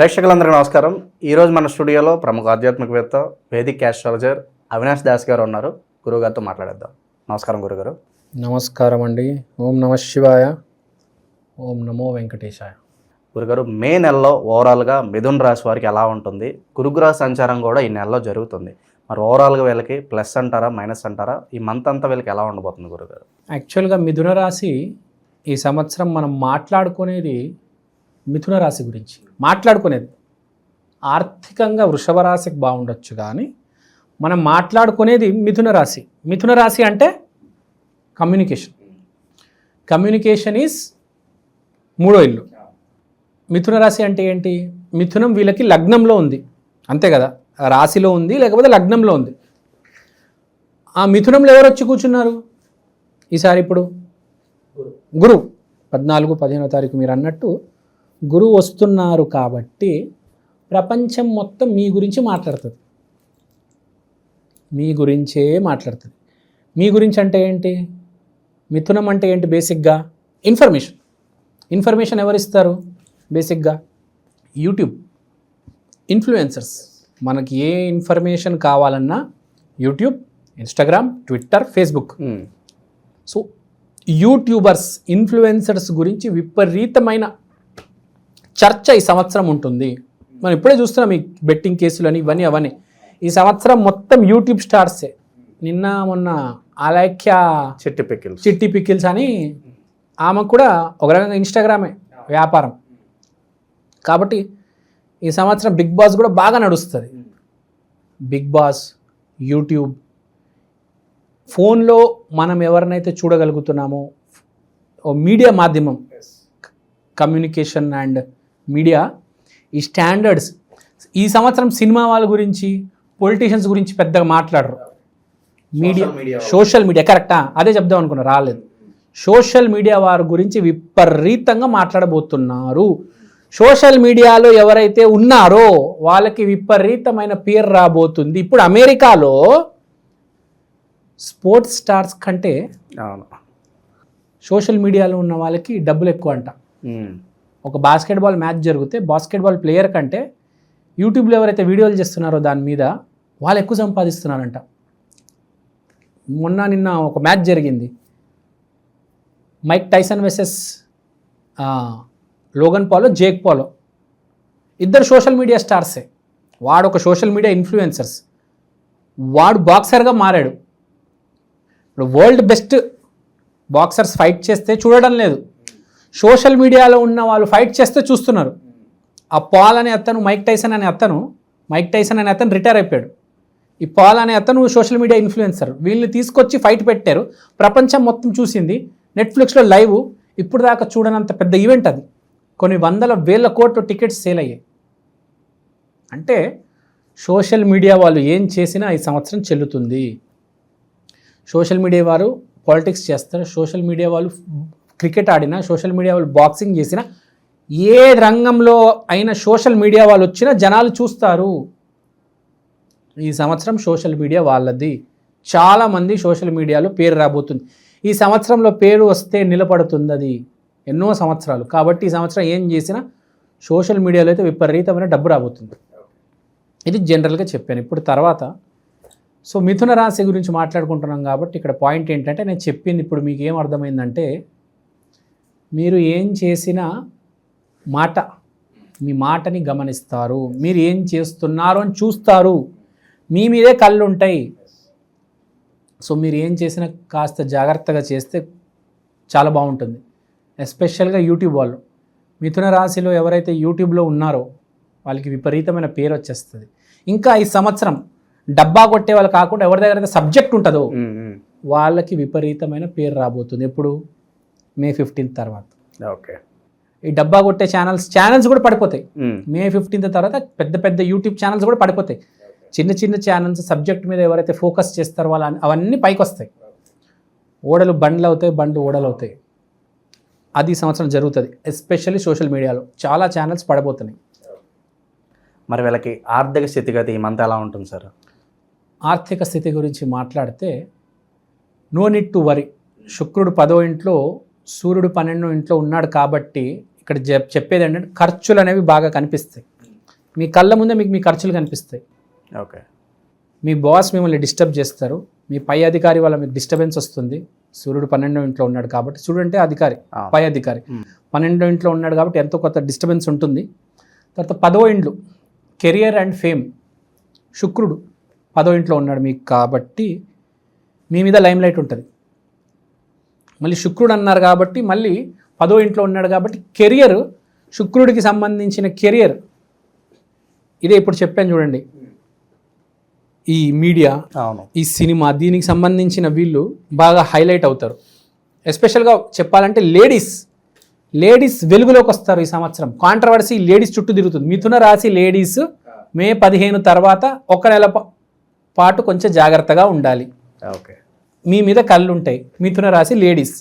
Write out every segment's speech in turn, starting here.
ప్రేక్షకులందరికీ నమస్కారం. ఈరోజు మన స్టూడియోలో ప్రముఖ ఆధ్యాత్మికవేత్త వేదిక్ ఆస్ట్రాలజర్ అవినాష్ దాస్ గారు ఉన్నారు. గురువుగారితో మాట్లాడేద్దాం. నమస్కారం గురుగారు. నమస్కారం అండి. ఓం నమ శివాయ. ఓం నమో వెంకటేశాయ. గురుగారు మే నెలలో ఓవరాల్గా మిథున్ రాశి వారికి ఎలా ఉంటుంది? గురుగ్రహ సంచారం కూడా ఈ నెలలో జరుగుతుంది. మరి ఓవరాల్గా వీళ్ళకి ప్లస్ అంటారా మైనస్ అంటారా? ఈ మంత్ అంతా వీళ్ళకి ఎలా ఉండబోతుంది గురుగారు? యాక్చువల్గా మిథున రాశి ఈ సంవత్సరం మనం మాట్లాడుకునేది మిథున రాశి గురించి మాట్లాడుకునేది. ఆర్థికంగా వృషభ రాశికి బాగుండొచ్చు కానీ మనం మాట్లాడుకునేది మిథున రాశి. మిథున రాశి అంటే కమ్యూనికేషన్. కమ్యూనికేషన్ ఈజ్ మూడో ఇల్లు. మిథున రాశి అంటే ఏంటి? మిథునం వీళ్ళకి లగ్నంలో ఉంది. అంతే కదా? రాశిలో ఉంది లేకపోతే లగ్నంలో ఉంది. ఆ మిథునంలో ఎవరు వచ్చి కూర్చున్నారు? ఈసారి ఇప్పుడు గురువు పద్నాలుగు పదిహేనో తారీఖు మీరు అన్నట్టు గురువు వస్తున్నారు కాబట్టి ప్రపంచం మొత్తం మీ గురించి మాట్లాడుతుంది. మీ గురించే మాట్లాడుతుంది. మీ గురించి అంటే ఏంటి? మిథునం అంటే ఏంటి బేసిక్గా? ఇన్ఫర్మేషన్. ఇన్ఫర్మేషన్ ఎవరిస్తారు? బేసిక్గా యూట్యూబ్ ఇన్ఫ్లుయెన్సర్స్. మనకి ఏ ఇన్ఫర్మేషన్ కావాలన్నా YouTube Instagram Twitter Facebook. So YouTubers influencers గురించి విపరీతమైన చర్చ ఈ సంవత్సరం ఉంటుంది. మనం ఇప్పుడే చూస్తున్నాం ఈ బెట్టింగ్ కేసులు అని ఇవన్నీ అవన్నీ. ఈ సంవత్సరం మొత్తం యూట్యూబ్ స్టార్సే నిన్న మొన్న అలైక్య చిట్టి పికిల్స్. చిట్టి పికిల్స్ అని ఆమె కూడా ఒక రకంగా ఇన్స్టాగ్రామే వ్యాపారం. కాబట్టి ఈ సంవత్సరం బిగ్ బాస్ కూడా బాగా నడుస్తుంది. బిగ్ బాస్ యూట్యూబ్ ఫోన్లో మనం ఎవరినైతే చూడగలుగుతున్నామో ఓ మీడియా మాధ్యమం కమ్యూనికేషన్ అండ్ మీడియా ఈ స్టాండర్డ్స్ ఈ సంవత్సరం సినిమా వాళ్ళ గురించి పొలిటీషియన్స్ గురించి పెద్దగా మాట్లాడరు. మీడియా సోషల్ మీడియా కరెక్టా అదే చెప్దాం అనుకున్నా రాలేదు. సోషల్ మీడియా వారి గురించి విపరీతంగా మాట్లాడబోతున్నారు. సోషల్ మీడియాలో ఎవరైతే ఉన్నారో వాళ్ళకి విపరీతమైన పేరు రాబోతుంది. ఇప్పుడు అమెరికాలో స్పోర్ట్స్ స్టార్స్ కంటే సోషల్ మీడియాలో ఉన్న వాళ్ళకి డబ్బులు ఎక్కువ అంట ఒక బాస్కెట్బాల్ మ్యాచ్ జరిగితే బాస్కెట్బాల్ ప్లేయర్ కంటే యూట్యూబ్లో ఎవరైతే వీడియోలు చేస్తున్నారో దాని మీద వాళ్ళు ఎక్కువ సంపాదిస్తున్నారంట. మొన్న నిన్న ఒక మ్యాచ్ జరిగింది. Mike Tyson versus Logan Paul Jake Paul ఇద్దరు సోషల్ మీడియా స్టార్సే వాడు ఒక సోషల్ మీడియా ఇన్ఫ్లుయెన్సర్స్ వాడు బాక్సర్గా మారాడు. ఇప్పుడు వరల్డ్ బెస్ట్ బాక్సర్స్ ఫైట్ చేస్తే చూడడం లేదు. సోషల్ మీడియాలో ఉన్న వాళ్ళు ఫైట్ చేస్తే చూస్తున్నారు. ఆ పాల్ అనే అతను మైక్ టైసన్ అనే అతను మైక్ టైసన్ అనే అతను రిటైర్ అయిపోయాడు. ఈ పాల్ అనే అతను సోషల్ మీడియా ఇన్ఫ్లుయెన్సర్. వీళ్ళని తీసుకొచ్చి ఫైట్ పెట్టారు. ప్రపంచం మొత్తం చూసింది. నెట్ఫ్లిక్స్లో లైవ్. ఇప్పుడు దాకా చూడనంత పెద్ద ఈవెంట్ అది. కొన్ని వందల వేల కోట్ల టికెట్స్ సేల్ అయ్యాయి. అంటే సోషల్ మీడియా వాళ్ళు ఏం చేసినా ఈ సంవత్సరం చెల్లుతుంది. సోషల్ మీడియా వారు పాలిటిక్స్ చేస్తారు. సోషల్ మీడియా వాళ్ళు క్రికెట్ ఆడినా సోషల్ మీడియా వాళ్ళు బాక్సింగ్ చేసినా ఏ రంగంలో అయినా సోషల్ మీడియా వాళ్ళు వచ్చినా జనాలు చూస్తారు. ఈ సంవత్సరం సోషల్ మీడియా వాళ్ళది. చాలామంది సోషల్ మీడియాలో పేరు రాబోతుంది. ఈ సంవత్సరంలో పేరు వస్తే నిలబడుతుంది అది. ఎన్నో సంవత్సరాలు. కాబట్టి ఈ సంవత్సరం ఏం చేసినా సోషల్ మీడియాలో అయితే విపరీతమైన డబ్బు రాబోతుంది. ఇది జనరల్గా చెప్పాను. ఇప్పుడు తర్వాత సో మిథున రాశి గురించి మాట్లాడుకుంటున్నాం కాబట్టి ఇక్కడ పాయింట్ ఏంటంటే నేను చెప్పింది ఇప్పుడు మీకు ఏం అర్థమైందంటే మీరు ఏం చేసినా మాట మీ మాటని గమనిస్తారు. మీరు ఏం చేస్తున్నారు అని చూస్తారు. మీ మీదే కళ్ళు ఉంటాయి సో మీరు ఏం చేసినా కాస్త జాగ్రత్తగా చేస్తే చాలా బాగుంటుంది. ఎస్పెషల్గా యూట్యూబ్ వాళ్ళు. మిథున రాశిలో ఎవరైతే యూట్యూబ్లో ఉన్నారో వాళ్ళకి విపరీతమైన పేరు వచ్చేస్తుంది. ఇంకా ఈ సంవత్సరం డబ్బా కొట్టే వాళ్ళు కాకుండా ఎవరి దగ్గర అయితే సబ్జెక్ట్ ఉంటుందో వాళ్ళకి విపరీతమైన పేరు రాబోతుంది. ఎప్పుడు? మే ఫిఫ్టీన్త్ తర్వాత. ఓకే. ఈ డబ్బా కొట్టే ఛానల్స్ ఛానల్స్ కూడా పడిపోతాయి. మే ఫిఫ్టీన్త్ తర్వాత పెద్ద పెద్ద యూట్యూబ్ ఛానల్స్ కూడా పడిపోతాయి. చిన్న చిన్న ఛానల్స్ సబ్జెక్ట్ మీద ఎవరైతే ఫోకస్ చేస్తారో వాళ్ళ అవన్నీ పైకి వస్తాయి. ఓడలు బండ్లు అవుతాయి బండ్లు ఓడలు అవుతాయి. అది సంవత్సరం జరుగుతుంది. ఎస్పెషల్లీ సోషల్ మీడియాలో చాలా ఛానల్స్ పడబోతున్నాయి. మరి వీళ్ళకి ఆర్థిక స్థితిగతి ఈ మంత్ ఎలా ఉంటుంది సార్? ఆర్థిక స్థితి గురించి మాట్లాడితే నో నిట్ టు వరి శుక్రుడు పదో ఇంట్లో సూర్యుడు పన్నెండో ఇంట్లో ఉన్నాడు కాబట్టి ఇక్కడ చెప్- చెప్పేది ఏంటంటే ఖర్చులు అనేవి బాగా కనిపిస్తాయి. మీ కళ్ళ ముందే మీకు మీ ఖర్చులు కనిపిస్తాయి. ఓకే. మీ బాస్ మిమ్మల్ని డిస్టర్బ్ చేస్తారు. మీ పై అధికారి వల్ల మీకు డిస్టర్బెన్స్ వస్తుంది. సూర్యుడు పన్నెండో ఇంట్లో ఉన్నాడు కాబట్టి సూర్యుడు అంటే అధికారి. పై అధికారి. పన్నెండో ఇంట్లో ఉన్నాడు కాబట్టి ఎంతో కొత్త డిస్టర్బెన్స్ ఉంటుంది. తర్వాత పదో ఇండ్లు కెరియర్ అండ్ ఫేమ్. శుక్రుడు పదో ఇంట్లో ఉన్నాడు మీకు కాబట్టి మీ మీద లైమ్ లైట్ ఉంటుంది. మళ్ళీ శుక్రుడు అన్నారు కాబట్టి మళ్ళీ పదో ఇంట్లో ఉన్నాడు కాబట్టి కెరియర్ శుక్రుడికి సంబంధించిన కెరియర్. ఇదే ఇప్పుడు చెప్పాను చూడండి. ఈ మీడియా అవును. ఈ సినిమా దీనికి సంబంధించిన వీళ్ళు బాగా హైలైట్ అవుతారు. ఎస్పెషల్గా చెప్పాలంటే లేడీస్ లేడీస్ వెలుగులోకి వస్తారు ఈ సంవత్సరం. కాంట్రవర్సీ లేడీస్ చుట్టూ తిరుగుతుంది. మిథున రాశి లేడీస్ మే పదిహేను తర్వాత ఒక నెల పాటు కొంచెం జాగ్రత్తగా ఉండాలి. ఓకే. మీ మీద కళ్ళు ఉంటాయి మిథున రాశి లేడీస్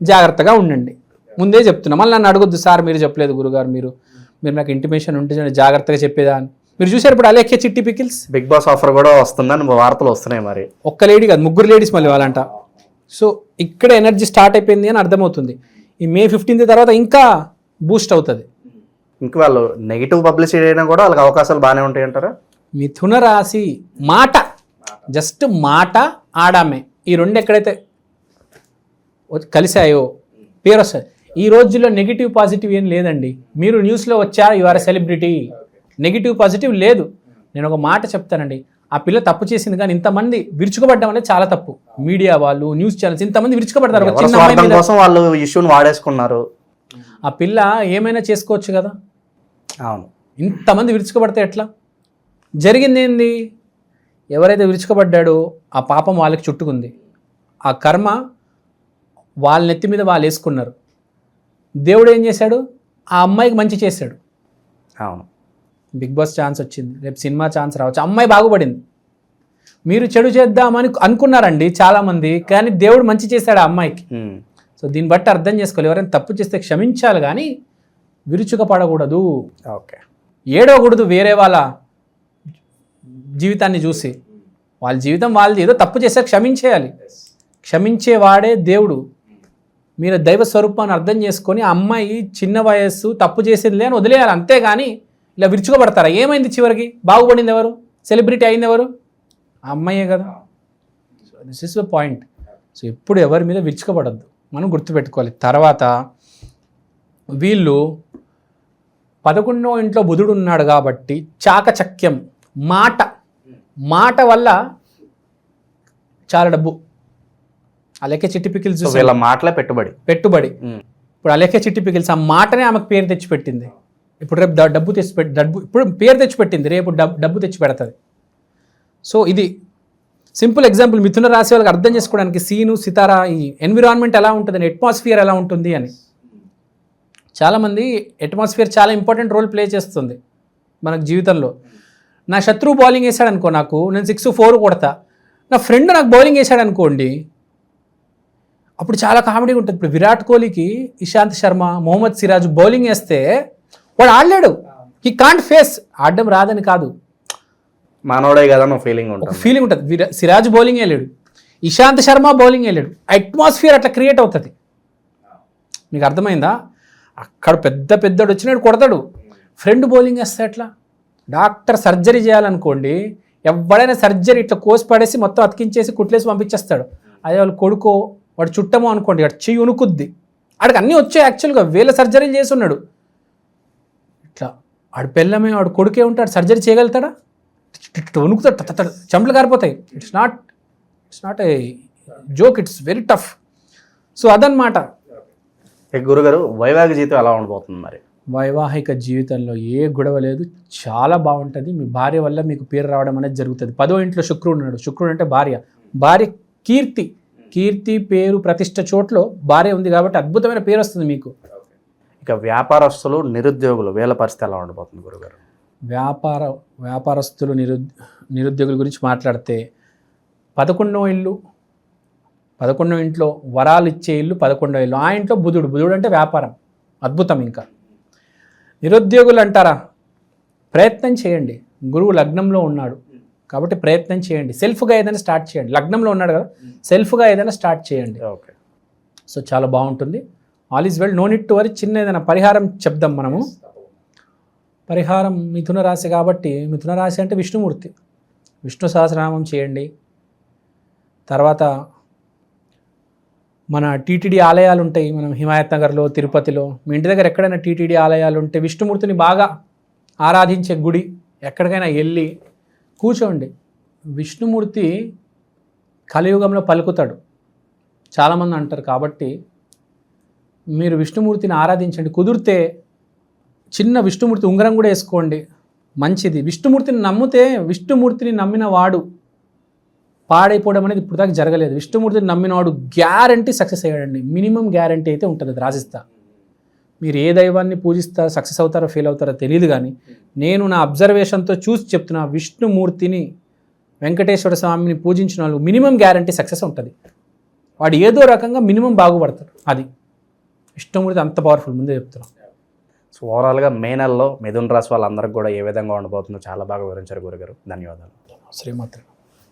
జాగ్రత్తగా ఉండండి. ముందే చెప్తున్నా. మళ్ళీ నన్ను అడగొద్దు సార్ మీరు చెప్పలేదు గురుగారు మీరు మీరు నాకు ఇంటిమేషన్ ఉంటే జాగ్రత్తగా చెప్పేదా అని మీరు చూసారు ఇప్పుడు అలేఖ్య చిట్టి పికిల్స్ బిగ్ బాస్ ఆఫర్ కూడా వస్తుందని వార్తలు వస్తున్నాయి మరి. ఒక్క లేడీ కాదు ముగ్గురు లేడీస్ మళ్ళీ వాళ్ళంట. సో ఇక్కడ ఎనర్జీ స్టార్ట్ అయిపోయింది అని అర్థమవుతుంది. ఈ మే ఫిఫ్టీన్త్ తర్వాత ఇంకా బూస్ట్ అవుతుంది. ఇంక వాళ్ళు నెగిటివ్ పబ్లిసిటీ అయినా కూడా వాళ్ళకి అవకాశాలు బాగానే ఉంటాయి అంటారా మిథున రాశి మాట జస్ట్ మాట ఆడామే. ఈ రెండు ఎక్కడైతే కలిసాయో పేరు వస్తుంది. ఈ రోజుల్లో నెగిటివ్ పాజిటివ్ ఏం లేదండి. మీరు న్యూస్లో వచ్చారు you are celebrity negative positive లేదు. నేను ఒక మాట చెప్తానండి. ఆ పిల్ల తప్పు చేసింది కానీ ఇంతమంది విరుచుకుపడ్డం అనేది చాలా తప్పు. మీడియా వాళ్ళు న్యూస్ ఛానల్స్ ఇంతమంది విరుచుకుపడతారు. కోసం వాళ్ళు ఇష్యూని వాడేసుకున్నారు. ఆ పిల్ల ఏమైనా చేసుకోవచ్చు కదా? అవును. ఇంతమంది విరుచుకుపడితే ఎట్లా? జరిగింది ఏంది? ఎవరైతే విరుచుకుపడ్డాడో ఆ పాపం వాళ్ళకి చుట్టుకుంది. ఆ కర్మ వాళ్ళ నెత్తి మీద వాళ్ళు వేసుకున్నారు. దేవుడు ఏం చేశాడు? ఆ అమ్మాయికి మంచి చేశాడు. అవును. బిగ్ బాస్ ఛాన్స్ వచ్చింది. రేపు సినిమా ఛాన్స్ రావచ్చు. అమ్మాయి బాగుపడింది. మీరు చెడు చేద్దామని అనుకున్నారండి చాలామంది కానీ దేవుడు మంచి చేశాడు ఆ అమ్మాయికి. సో దీన్ని బట్టి అర్థం చేసుకోవాలి. ఎవరైనా తప్పు చేస్తే క్షమించాలి కానీ విరుచుక పడకూడదు. ఓకే. ఏడవకూడదు వేరే వాళ్ళ జీవితాన్ని చూసి. వాళ్ళ జీవితం వాళ్ళది. ఏదో తప్పు చేస్తే క్షమించేయాలి. క్షమించేవాడే దేవుడు. మీరు దైవ స్వరూపాన్ని అర్థం చేసుకొని అమ్మాయి చిన్న వయస్సు తప్పు చేసిందిలే అని వదిలేయాలి. అంతేగాని ఇలా విరుచుకోబడతారా ఏమైంది చివరికి? బాగుపడింది ఎవరు? సెలబ్రిటీ అయింది ఎవరు? ఆ అమ్మాయే కదా. So this is the point so ఎప్పుడు ఎవరి మీద విరుచుకోబడద్దు మనం గుర్తుపెట్టుకోవాలి. తర్వాత వీళ్ళు పదకొండో ఇంట్లో బుధుడు ఉన్నాడు కాబట్టి చాకచక్యం మాట మాట వల్ల చాలా డబ్బు. అలేకే చిట్టి పికిల్స్ చూసి వీళ్ళ మాటలే పెట్టుబడి. పెట్టుబడి. ఇప్పుడు అలేకే చిట్టి పికిల్స్ ఆ మాటనే ఆమెకు పేరు తెచ్చి పెట్టింది ఇప్పుడు రేపు డబ్బు తెచ్చి పెట్టి డబ్బు ఇప్పుడు పేరు తెచ్చి పెట్టింది రేపు డబ్బు డబ్బు తెచ్చి పెడుతుంది. సో ఇది సింపుల్ ఎగ్జాంపుల్ మిథున రాశి వాళ్ళకి అర్థం చేసుకోవడానికి సీను సితారా ఈ ఎన్విరాన్మెంట్ ఎలా ఉంటుంది అట్మాస్ఫియర్ ఎలా ఉంటుంది అని. చాలామంది అట్మాస్ఫియర్ చాలా ఇంపార్టెంట్ రోల్ ప్లే చేస్తుంది మనకు జీవితంలో. నా శత్రువు బౌలింగ్ వేసాడు అనుకో నాకు నేను సిక్స్ ఫోర్ కొడతా. నా ఫ్రెండ్ నాకు బౌలింగ్ వేసాడు అనుకోండి అప్పుడు చాలా కామెడీగా ఉంటుంది. ఇప్పుడు విరాట్ కోహ్లీకి ఇషాంత్ శర్మ మొహమ్మద్ సిరాజ్ బౌలింగ్ వేస్తే వాడు ఆడలేడు. హీ కాంట్ ఫేస్ ఆడడం రాదని కాదు. మానవుడే కదా ఫీలింగ్ ఉంటుంది. ఫీలింగ్ ఉంటుంది. విరా- సిరాజ్ బౌలింగ్ వేయలేడు. ఇషాంత్ శర్మ బౌలింగ్ వేయలేడు. అట్మాస్ఫియర్ అట్లా క్రియేట్ అవుతుంది. మీకు అర్థమైందా? అక్కడ పెద్ద పెద్దడు వచ్చినాడు కొడతాడు. ఫ్రెండ్ బౌలింగ్ వేస్తే ఎట్లా? డాక్టర్ సర్జరీ చేయాలనుకోండి ఎవడైనా సర్జరీ ఇట్లా కోసి పడేసి మొత్తం అతికించేసి కుట్లేసి పంపించేస్తాడు. అదే వాళ్ళు కొడుకో వాడు చుట్టమో అనుకోండి వాడు చెయ్యి ఉనుకుద్ది. ఆడికి అన్నీ వచ్చాయి యాక్చువల్గా వేల సర్జరీలు చేసి ఉన్నాడు. ఇట్లా ఆడు పెళ్ళమే వాడు కొడుకే ఉంటాడు సర్జరీ చేయగలుగుతాడా? వణుకుతాడు చెంపలు కారిపోతాయి. It's not it's not a joke it's very tough. So అదనమాట గురుగారు వైవాహిక జీవితం ఎలా ఉండబోతుంది మరి? వైవాహిక జీవితంలో ఏ గొడవ లేదు చాలా బాగుంటుంది. మీ భార్య వల్ల మీకు పేరు రావడం అనేది జరుగుతుంది. పదో ఇంట్లో శుక్రుడు ఉన్నాడు. శుక్రుడు అంటే భార్య. భార్య కీర్తి. కీర్తి పేరు ప్రతిష్ట చోట్లో భార్య ఉంది కాబట్టి అద్భుతమైన పేరు వస్తుంది మీకు. ఇక వ్యాపారస్తులు నిరుద్యోగులు వీళ్ళ పరిస్థితి ఎలా ఉండబోతుంది గురుగారు? వ్యాపార వ్యాపారస్తులు నిరు నిరుద్యోగుల గురించి మాట్లాడితే పదకొండో ఇల్లు పదకొండో ఇంట్లో వరాలు ఇచ్చే ఇల్లు పదకొండో ఇల్లు. ఆ ఇంట్లో బుధుడు. బుధుడు అంటే వ్యాపారం. అద్భుతం ఇంకా. నిరుద్యోగులు అంటారా ప్రయత్నం చేయండి. గురువు లగ్నంలో ఉన్నాడు. కాబట్టి ప్రయత్నం చేయండి. సెల్ఫ్గా ఏదైనా స్టార్ట్ చేయండి. లగ్నంలో ఉన్నాడు కదా. సెల్ఫ్గా ఏదైనా స్టార్ట్ చేయండి. ఓకే. సో చాలా బాగుంటుంది. All is well. No need to worry. చిన్న ఏదైనా పరిహారం చెప్దాం మనము. పరిహారం మిథున రాశి కాబట్టి మిథున రాశి అంటే విష్ణుమూర్తి. విష్ణు సహస్రనామం చేయండి. తర్వాత మన టీటీడీ ఆలయాలు ఉంటాయి మనం హిమాయత్ నగర్లో తిరుపతిలో. మీ ఇంటి దగ్గర ఎక్కడైనా టీటీడీ ఆలయాలు ఉంటే విష్ణుమూర్తిని బాగా ఆరాధించే గుడి ఎక్కడికైనా వెళ్ళి కూర్చోండి. విష్ణుమూర్తి కలియుగంలో పలుకుతాడు. చాలామంది అంటారు కాబట్టి మీరు విష్ణుమూర్తిని ఆరాధించండి. కుదిరితే చిన్న విష్ణుమూర్తి ఉంగరం కూడా వేసుకోండి. మంచిది. విష్ణుమూర్తిని నమ్మితే విష్ణుమూర్తిని నమ్మిన వాడు పాడైపోవడం అనేది ఇప్పుడు దాకా జరగలేదు. విష్ణుమూర్తిని నమ్మిన వాడు గ్యారంటీ సక్సెస్ అయ్యాడండి. మినిమం గ్యారంటీ అయితే ఉంటుంది అది రాసిస్తా. మీరు ఏ దైవాన్ని పూజిస్తారో సక్సెస్ అవుతారో ఫెయిల్ అవుతారో తెలియదు కానీ నేను నా అబ్జర్వేషన్తో చూసి చెప్తున్నా విష్ణుమూర్తిని వెంకటేశ్వర స్వామిని పూజించిన వాళ్ళు మినిమం గ్యారంటీ సక్సెస్ ఉంటుంది. వాడు ఏదో రకంగా మినిమం బాగుపడతాడు. అది. విష్ణుమూర్తి అంత పవర్ఫుల్ ముందే చెప్తున్నాను సో ఓవరాల్గా మే నెలలో మిథున్ రాశి వాళ్ళందరికీ కూడా ఏ విధంగా ఉండబోతుందో చాలా బాగా వివరించారు గురుగారు. ధన్యవాదాలు. శ్రీమాత్రి.